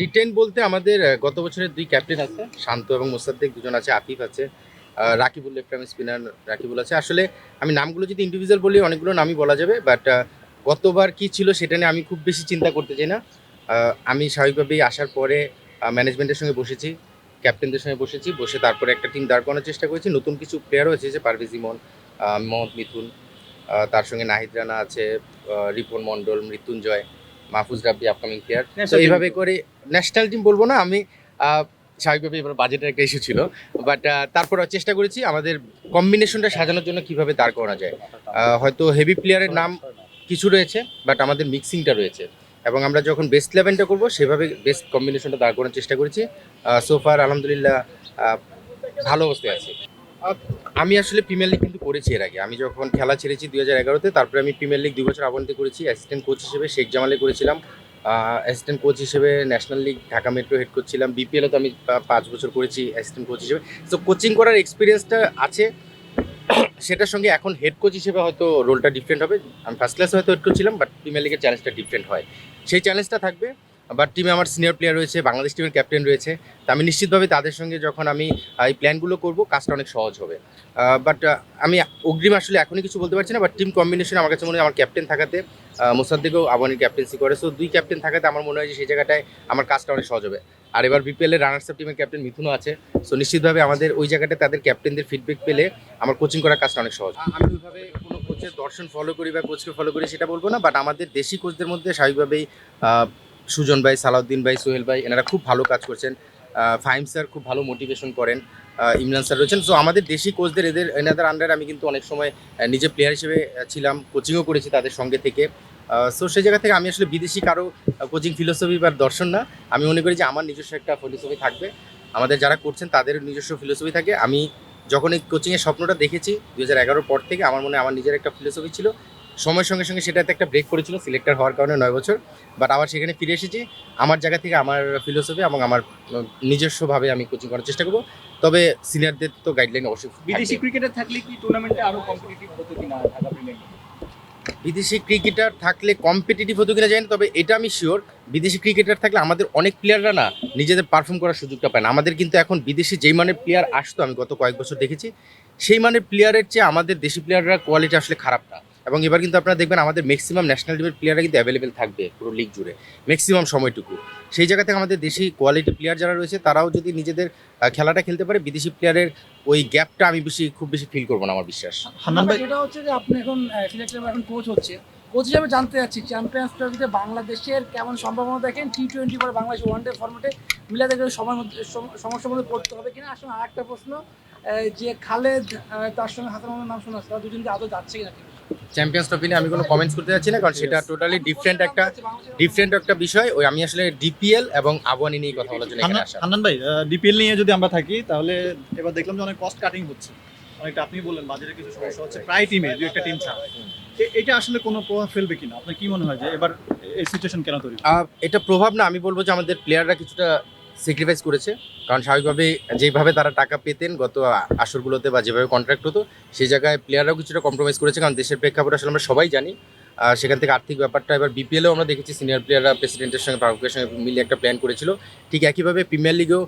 Written বলতে আমাদের গত বছরের দুই ক্যাপ্টেন আছে, শান্ত এবং মোসাদ্দেক দুজন আছে আতিফ আছে Rakibul left arm spinner Rakibul আছে। আসলে আমি নামগুলো যদি ইন্ডিভিজুয়াল বলি, অনেকগুলো নামই বলা যাবে বাট গতবার কি ছিল সেটা নিয়ে আমি খুব বেশি চিন্তা করতে চাই না। আমি স্বাভাবিকভাবেই আসার পরে ম্যানেজমেন্টের সঙ্গে বসেছি ক্যাপ্টেনদের সঙ্গে বসেছি, বসে তারপরে একটা টিম দাঁড় করানোর চেষ্টা করেছি। নতুন কিছু প্লেয়ারও এসেছে পারভেজ ইমন মোহাম্মদ মিথুন তার সঙ্গে নাহিদ রানা আছে রিপন মণ্ডল, মৃত্যুঞ্জয় মাহফুজ রাব্বি আপকামিং প্লেয়ার তো এইভাবে করে ন্যাশনাল টিম বলব না আমি স্বাভাবিকভাবে এবার বাজেটের একটা ইস্যু ছিল। বাট তারপর চেষ্টা করেছি আমাদের কম্বিনেশনটা সাজানোর জন্য কীভাবে দাঁড় করানো যায়। হয়তো হেভি প্লেয়ারের নাম কিছু রয়েছে বাট আমাদের মিক্সিংটা রয়েছে। এবং আমরা যখন বেস্ট ইলেভেনটা করব সেভাবে বেস্ট কম্বিনেশনটা দাঁড় করানোর চেষ্টা করেছি। সোফার আলহামদুলিল্লাহ ভালো অবস্থায় আছি। আমি আসলে প্রিমিয়ার লিগ কিন্তু করেছি এর আগে। আমি যখন খেলা ছেড়েছি দুই হাজার এগারোতে, তারপরে আমি প্রিমিয়ার লিগ দুই বছর আবন্তে করেছি অ্যাসিস্ট্যান্ট কোচ হিসেবে শেখ জামালে করেছিলাম। অ্যাসিস্ট্যান্ট কোচ হিসেবে national league Dhaka metro head করছিলাম বিপিএলও তো আমি পাঁচ বছর করেছি অ্যাসিস্ট্যান্ট কোচ হিসেবে। তো কোচিং করার এক্সপিরিয়েন্সটা আছে। সেটার সঙ্গে এখন হেড কোচ হিসেবে হয়তো রোলটা ডিফারেন্ট হবে। আমি ফার্স্ট ক্লাসে হয়তো হেড কোচ ছিলাম বাট প্রিমিয়ার লিগের চ্যালেঞ্জটা ডিফারেন্ট হয়। সেই চ্যালেঞ্জটা থাকবে। বাট টিমে আমার সিনিয়র প্লেয়ার রয়েছে, বাংলাদেশ টিমের ক্যাপ্টেন রয়েছে। তা আমি নিশ্চিতভাবে তাদের সঙ্গে যখন আমি এই প্ল্যানগুলো করব, কাজটা অনেক সহজ হবে। বাট আমি অগ্রিম আসলে এখনই কিছু বলতে পারছি না বাট টিম কম্বিনেশন আমার কাছে মনে হয় আমার ক্যাপ্টেন থাকাতে মোসাদ্দিকও আবানির ক্যাপ্টেন্সি করে। সো দুই ক্যাপ্টেন থাকাতে আমার মনে হয় যে সেই জায়গাটায় আমার কাজটা অনেক সহজ হবে। আর এবার বিপিএলের রানার্স আপ টিমের ক্যাপ্টেন মিথুনও আছে। সো নিশ্চিতভাবে আমাদের ওই জায়গাটায় তাদের ক্যাপ্টেনদের ফিডব্যাক পেলে আমার কোচিং করার কাজটা অনেক সহজ আমি ওইভাবে কোনো কোচের দর্শন ফলো করি বা কোচকে ফলো করি সেটা বলব না বাট আমাদের দেশি কোচদের মধ্যে স্বাভাবিকভাবেই সুজন ভাই, সালাউদ্দিন ভাই, সোহেল ভাই, এনারা খুব ভালো কাজ করছেন। ফাহিম স্যার খুব ভালো মোটিভেশন করেন। ইমরান স্যার রয়েছেন। সো আমাদের দেশি কোচদের এদের, এনাদের আন্ডারে আমি কিন্তু অনেক সময় নিজে প্লেয়ার হিসেবে ছিলাম কোচিংও করেছি তাদের সঙ্গে থেকে। সো সেই জায়গা থেকে আমি আসলে বিদেশি কারও কোচিং ফিলোসফি বা দর্শন না। আমি মনে করি যে আমার নিজস্ব একটা ফিলোসফি থাকবে। আমাদের যারা করছেন, তাদের নিজস্ব ফিলোসফি থাকে। আমি যখন এই কোচিংয়ের স্বপ্নটা দেখেছি দু হাজার পর থেকে আমার মনে আমার নিজের একটা ফিলোসফি ছিল। সময়ের সঙ্গে সঙ্গে সেটাতে একটা ব্রেক করেছিল সিলেক্টর হওয়ার কারণে নয় বছর। বাট আবার সেখানে ফিরে এসেছি। আমার জায়গা থেকে আমার ফিলোসফি এবং আমার নিজস্বভাবে আমি কোচিং করার চেষ্টা করব। তবে সিনিয়রদের তো গাইডলাইন অবশ্যই বিদেশি ক্রিকেটার থাকলে কি টুর্নামেন্টে আরও কম্পিটিটিভ হতো কিনা ঢাকা বিদেশি ক্রিকেটার থাকলে কম্পিটিটিভ হতো কিনা জানি তবে এটা আমি শিওর বিদেশি ক্রিকেটার থাকলে আমাদের অনেক প্লেয়াররা না নিজেদের পারফর্ম করার সুযোগটা পায় না। আমাদের কিন্তু এখন বিদেশি যেই মানের প্লেয়ার আসতো আমি গত কয়েক বছর দেখেছি সেই মানের প্লেয়ারের চেয়ে আমাদের দেশি প্লেয়াররা কোয়ালিটি আসলে খারাপ না এবং এবার কিন্তু আপনারা দেখবেন আমাদের ম্যাক্সিমাম ন্যাশনাল টিমের প্লেয়াররা কিন্তু অ্যাভেলেবেল থাকবে পুরো লিগ জুড়ে ম্যাক্সিমাম সময়টুকু। সেই জায়গা থেকে আমাদের দেশি কোয়ালিটি প্লেয়ার যারা রয়েছে তারাও যদি নিজেদের খেলাটা খেলতে পারে বিদেশি প্লেয়ারের ওই গ্যাপটা আমি বেশি খুব বেশি ফিল করব না আমার বিশ্বাস। যেটা হচ্ছে যে আপনি এখন এখন কোচ হচ্ছে। কোচ হিসাবে জানতে চাচ্ছি চ্যাম্পিয়ন্স ট্রফিতে বাংলাদেশের কেমন সম্ভাবনা দেখেন? টি টোয়েন্টি পরে বাংলাদেশ ওয়ান ডে ফর্মেটে মিলে দেখে সময় মধ্যে সমস্যার মধ্যে পড়তে হবে কিনা? আসলে আর একটা প্রশ্ন যে খালেদ তার সঙ্গে হাসান মাহমুদের নাম শোনা তারা দুজনকে আদৌ যাচ্ছে কিনা চ্যাম্পিয়ন্স ট্রফি নিয়ে আমি কোনো কমেন্টস করতে যাচ্ছি না কারণ সেটা টোটালি ডিফারেন্ট একটা ডিফারেন্ট একটা বিষয়। ওই আমি আসলে ডিপিএল এবং আবহানি নিয়ে কথা বলার জন্য এখানে হান্নান আসা। হান্নান ভাই ডিপিএল নিয়ে যদি আমরা থাকি তাহলে এবার দেখলাম যে অনেক কস্ট কাটিং হচ্ছে। অনেকটা আপনি বললেন বাজারে কিছু সমস্যা হচ্ছে। প্রায় টিমে দু একটা টিম ছাড়া। এটা আসলে কোনো প্রভাব ফেলবে কিনা? আপনার কি মনে হয় যে এবার এই সিচুয়েশন কেন তৈরি? এটা প্রভাব না আমি বলব যে আমাদের প্লেয়াররা কিছুটা স্যাক্রিফাইস করেছে। কারণ স্বাভাবিকভাবে যেভাবে তারা টাকা পেতেন গত আসরগুলোতে বা যেভাবে কন্ট্রাক্ট হতো, সেই জায়গায় প্লেয়াররাও কিছুটা কম্প্রোমাইজ করেছে। কারণ দেশের প্রেক্ষাপট আসলে আমরা সবাই জানি সেখান থেকে আর্থিক ব্যাপারটা। এবার বিপিএলও আমরা দেখেছি সিনিয়র প্লেয়াররা প্রেসিডেন্টের সঙ্গে ফারুকের সঙ্গে মিলে একটা প্ল্যান করেছিল। ঠিক একইভাবে প্রিমিয়ার লিগেও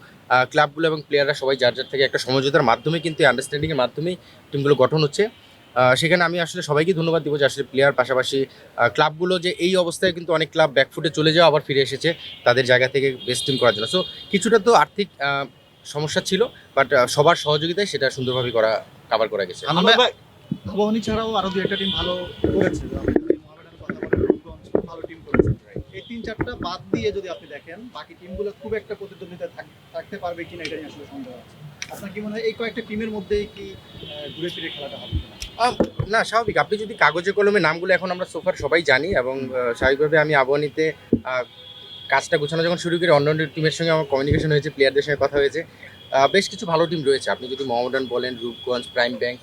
ক্লাবগুলো এবং প্লেয়াররা সবাই যার যার থেকে একটা সমঝোতার মাধ্যমে কিন্তু আন্ডারস্ট্যান্ডিংয়ের মাধ্যমেই টিমগুলো গঠন হচ্ছে। সেখানে আমি আসলে সবাইকে ধন্যবাদ দিব যে আসলে প্লেয়ার পাশাপাশি ক্লাবগুলো যে এই অবস্থায় কিন্তু অনেক ক্লাব ব্যাকফুটে চলে যাওয়া আবার ফিরে এসেছে তাদের জায়গা থেকে বেস্ট টিম করার জন্য। সো কিছুটা তো আর্থিক সমস্যা ছিল বাট সবার সহযোগিতায় সেটা সুন্দরভাবে করা কাভার করা গেছে। আবাহনী ছাড়াও আরও দু একটা টিম ভালো করেছে। ভালো টিম করেছে। এই তিন চারটা বাদ দিয়ে যদি আপনি দেখেন বাকি টিমগুলো খুব একটা প্রতিদ্বন্দ্বিতা থাক- থাকতে পারবে কিনা এটা নিয়ে আসলে সন্দেহ আছে। আপনার কি মনে হয় এই কয়েকটা টিমের মধ্যেই কি ঘুরে ফিরে খেলাটা হবে? না, স্বাভাবিক। আপনি যদি কাগজে কলমে নামগুলো এখন আমরা সোফার সবাই জানি এবং স্বাভাবিকভাবে আমি আবহানিতে কাজটা গোছানো যখন শুরু করি অন্য অন্য টিমের সঙ্গে আমার কমিউনিকেশন হয়েছে প্লেয়ারদের সঙ্গে কথা হয়েছে। বেশ কিছু ভালো টিম রয়েছে। আপনি যদি মোহামেডান বলেন, রূপগঞ্জ প্রাইম ব্যাংক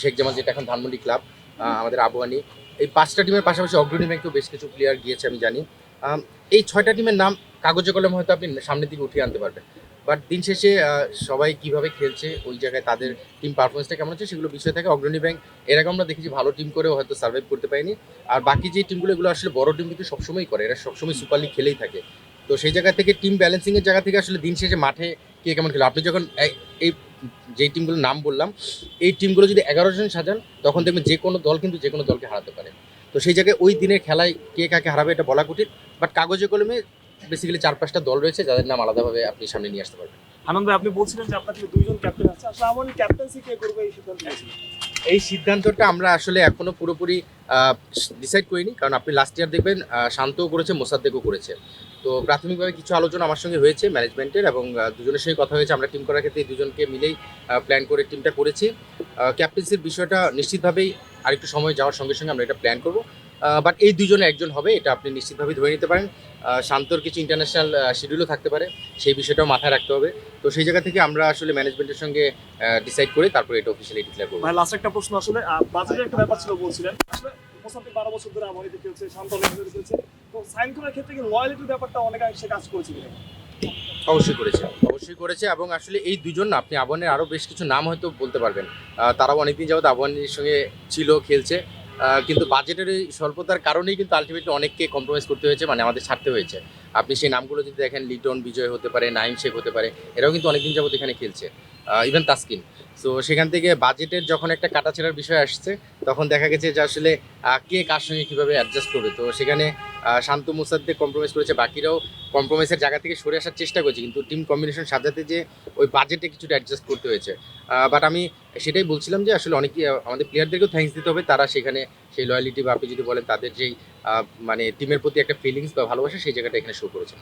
শেখ জামাল যেটা এখন ধানমন্ডি ক্লাব আমাদের আবহানি এই পাঁচটা টিমের পাশাপাশি অগ্রণী ব্যাংকেও বেশ কিছু প্লেয়ার গিয়েছে, আমি জানি। এই ছয়টা টিমের নাম কাগজে কলমে হয়তো আপনি সামনের দিকে উঠিয়ে আনতে পারবেন। বাট দিন শেষে সবাই কীভাবে খেলছে, ওই জায়গায় তাদের টিম পারফরমেন্সটা কেমন হচ্ছে সেগুলো বিষয় থাকে। অগ্রণী ব্যাংক এর আগে আমরা দেখেছি ভালো টিম করেও হয়তো সার্ভাইভ করতে পারেনি। আর বাকি যে টিমগুলো এগুলো আসলে বড় টিম কিন্তু সবসময় করে। এরা সবসময় সুপার লিগ খেলেই থাকে। তো সেই জায়গা থেকে টিম ব্যালেন্সিংয়ের জায়গা থেকে আসলে দিন শেষে মাঠে কে কেমন খেলে? আপনি যখন এই- যেই টিমগুলোর নাম বললাম, এই টিমগুলো যদি এগারো জন সাজান, তখন দেখবেন যে কোনো দল কিন্তু যে কোনো দলকে হারাতে পারে। তো সেই জায়গায় ওই দিনের খেলায় কে কাকে হারাবে এটা বলা কঠিন। বাট কাগজে কলমে বেসিক্যালি চার পাঁচটা দল রয়েছে যাদের নাম আলাদাভাবে আপনি সামনে নিয়ে আসতে পারবেন। আনন্দ ভাই, আপনি বলছিলেন যে আপনার থেকে দুইজন ক্যাপ্টেন আছে। আসলে আমার ক্যাপ্টেন্সি কে করবে এই সিদ্ধান্ত এই সিদ্ধান্তটা আমরা আসলে এখনও পুরোপুরি ডিসাইড করিনি কারণ আপনি লাস্ট ইয়ার দেখবেন শান্তও করেছে মোসাদ্দেকও করেছে। তো প্রাথমিকভাবে কিছু আলোচনা আমার সঙ্গে হয়েছে ম্যানেজমেন্টের এবং দুজনের সঙ্গে কথা হয়েছে। আমরা টিম করার ক্ষেত্রে দুজনকে মিলেই প্ল্যান করে টিমটা করেছি। ক্যাপ্টেন্সির বিষয়টা নিশ্চিতভাবেই আরেকটু সময় যাওয়ার সঙ্গে সঙ্গে আমরা এটা প্ল্যান করব। বাট এই দুজনে একজন হবে এটা আপনি নিশ্চিতভাবে ধরে নিতে পারেন। শান্তর কিছু ইন্টারন্যাশনাল শিডিউলও থাকতে পারে সেই বিষয়টাও মাথায় রাখতে হবে। তো সেই জায়গা থেকে আমরা আসলে ম্যানেজমেন্টের সঙ্গে ডিসাইড করে তারপরে এটা অফিসিয়ালি ডিক্লেয়ার করব। ভাই লাস্ট একটা প্রশ্ন আসলে বাজেটের একটা ব্যাপার ছিল বলছিলেন। আসলে বারো বছর ধরে আমাদের খেলছে শান্ত অনেক ধরে তো সাইন করার ক্ষেত্রে কি লয়ালিটির ব্যাপারটা অনেকাংশে কাজ করেছে কিনা? অবশ্যই করেছে অবশ্যই করেছে এবং আসলে এই দুজন না আপনি আবহানের আরও বেশ কিছু নাম হয়তো বলতে পারবেন। তারাও অনেকদিন যাবত আবহানের সঙ্গে ছিল খেলছে। কিন্তু বাজেটের এই স্বল্পতার কারণেই কিন্তু আলটিমেটলি অনেককে কম্প্রোমাইজ করতে হয়েছে মানে আমাদের ছাড়তে হয়েছে। আপনি সেই নামগুলো যদি দেখেন, লিটন, বিজয় হতে পারে, নাইম শেখ হতে পারে, এরাও কিন্তু অনেকদিন যাবত এখানে খেলছে ইভেন তাস্কিন। সো সেখান থেকে বাজেটের যখন একটা কাটাছেড়ার বিষয় আসছে, তখন দেখা গেছে যে আসলে কে কার সঙ্গে কীভাবে অ্যাডজাস্ট করবে। তো সেখানে শান্ত মুসাদ্দে কম্প্রোমাইজ করেছে, বাকিরাও কম্প্রোমাইজের জায়গা থেকে সরে আসার চেষ্টা করেছে, কিন্তু টিম কম্বিনেশন সাজাতে যে ওই বাজেটে কিছুটা অ্যাডজাস্ট করতে হয়েছে। বাট আমি সেটাই বলছিলাম যে আসলে অনেকে, আমাদের প্লেয়ারদেরকেও থ্যাঙ্কস দিতে হবে। তারা সেখানে সেই লয়ালিটি বা আপনি যদি বলেন তাদের যেই মানে টিমের প্রতি একটা ফিলিংস বা ভালোবাসা সেই জায়গাটা এখানে শো করেছে